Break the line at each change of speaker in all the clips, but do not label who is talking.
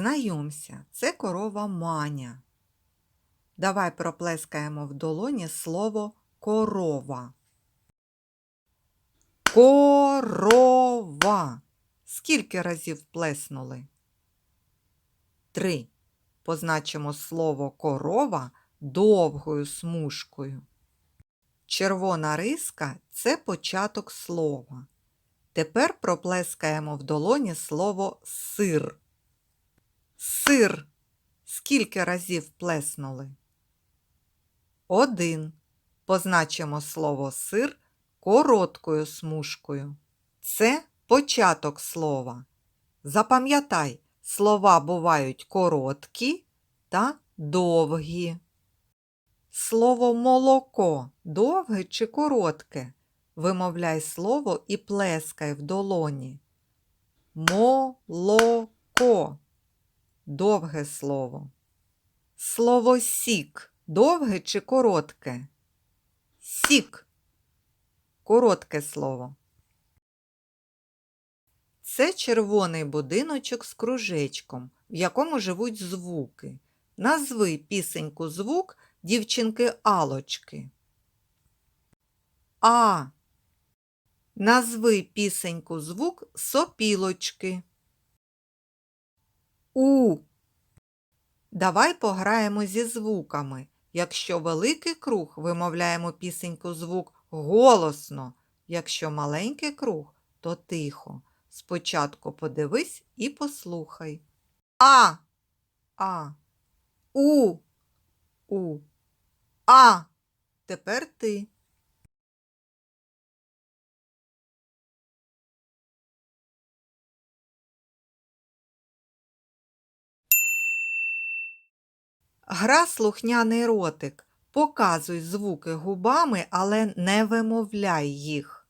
Знайомся, це корова Маня. Давай проплескаємо в долоні слово корова. Корова. Скільки разів плеснули? Три. Позначимо слово корова довгою смужкою. Червона риска це початок слова. Тепер проплескаємо в долоні слово сир. Сир. Скільки разів плеснули? Один. Позначимо слово сир короткою смужкою. Це початок слова. Запам'ятай, слова бувають короткі та довгі. Слово молоко довге чи коротке? Вимовляй слово і плескай в долоні. Молоко. Довге слово. Слово сік довге чи коротке? Сік. Коротке слово. Це червоний будиночок з кружечком, в якому живуть звуки. Назви пісеньку звук дівчинки Алочки. А. Назви пісеньку звук сопілочки. У. Давай пограємо зі звуками. Якщо великий круг, вимовляємо пісеньку звук голосно. Якщо маленький круг, то тихо. Спочатку подивись і послухай. А. А. У. У. А. Тепер ти. Гра слухняний ротик. Показуй звуки губами, але не вимовляй їх.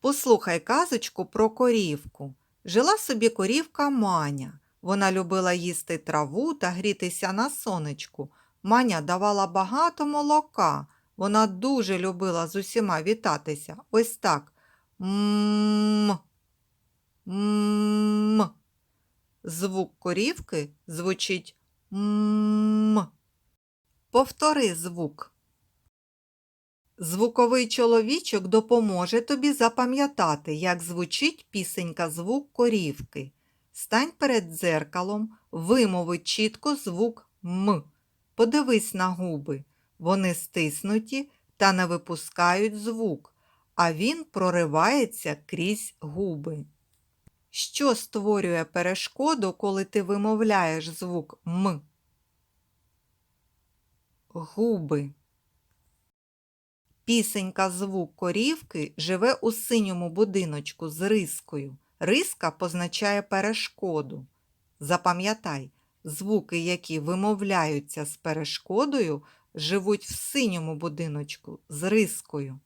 Послухай казочку про корівку. Жила собі корівка Маня. Вона любила їсти траву та грітися на сонечку. Маня давала багато молока. Вона дуже любила з усіма вітатися. Ось так. М. Звук корівки звучить м. Повтори звук. Звуковий чоловічок допоможе тобі запам'ятати, як звучить пісенька звук корівки. Стань перед дзеркалом, вимови чітко звук М. Подивись на губи. Вони стиснуті та не випускають звук, а він проривається крізь губи. Що створює перешкоду, коли ти вимовляєш звук М? Губи. Пісенька звук корівки живе у синьому будиночку з рискою. Риска позначає перешкоду. Запам'ятай, звуки, які вимовляються з перешкодою, живуть в синьому будиночку з рискою.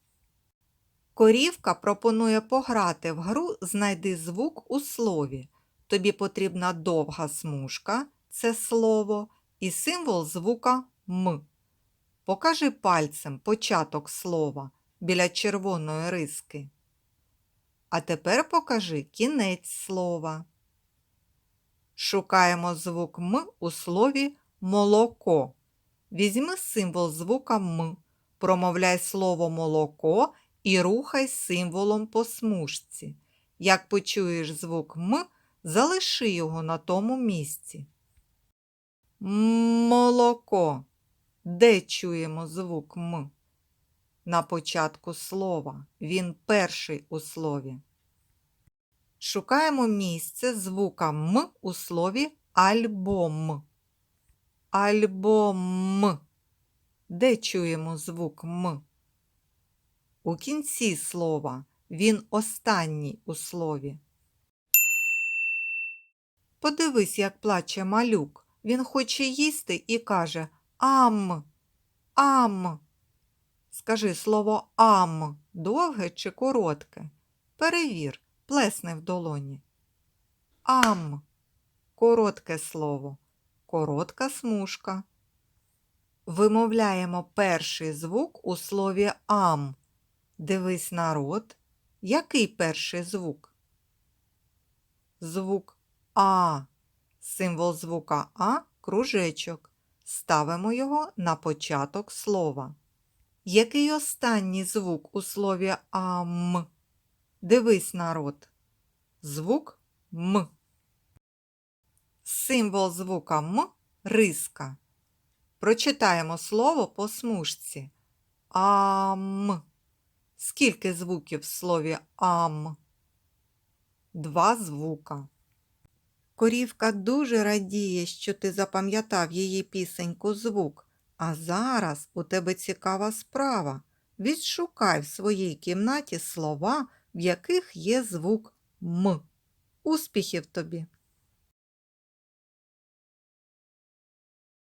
Корівка пропонує пограти в гру Знайди звук у слові. Тобі потрібна довга смужка це слово, і символ звука М. Покажи пальцем початок слова біля червоної риски. А тепер покажи кінець слова. Шукаємо звук М у слові молоко. Візьми символ звука М, промовляй слово молоко і рухай символом по смужці. Як почуєш звук М, залиши його на тому місці. Молоко. Де чуємо звук М? На початку слова. Він перший у слові. Шукаємо місце звука М у слові альбом. Альбом. Де чуємо звук М? У кінці слова. Він останній у слові. Подивись, як плаче малюк. Він хоче їсти і каже Ам. Ам. Скажи слово ам довге чи коротке. Перевір, плесни в долоні. Ам. Коротке слово. Коротка смужка. Вимовляємо перший звук у слові ам. Дивись на рот. Який перший звук? звук А. Символ звука А кружечок. Ставимо його на початок слова. Який останній звук у слові ам? Дивись, народ. Звук М. Символ звука М риска. Прочитаємо слово по смужці. Ам. Скільки звуків в слові ам? Два звука. Корівка дуже радіє, що ти запам'ятав її пісеньку звук. А зараз у тебе цікава справа. Відшукай в своїй кімнаті слова, в яких є звук М. Успіхів тобі!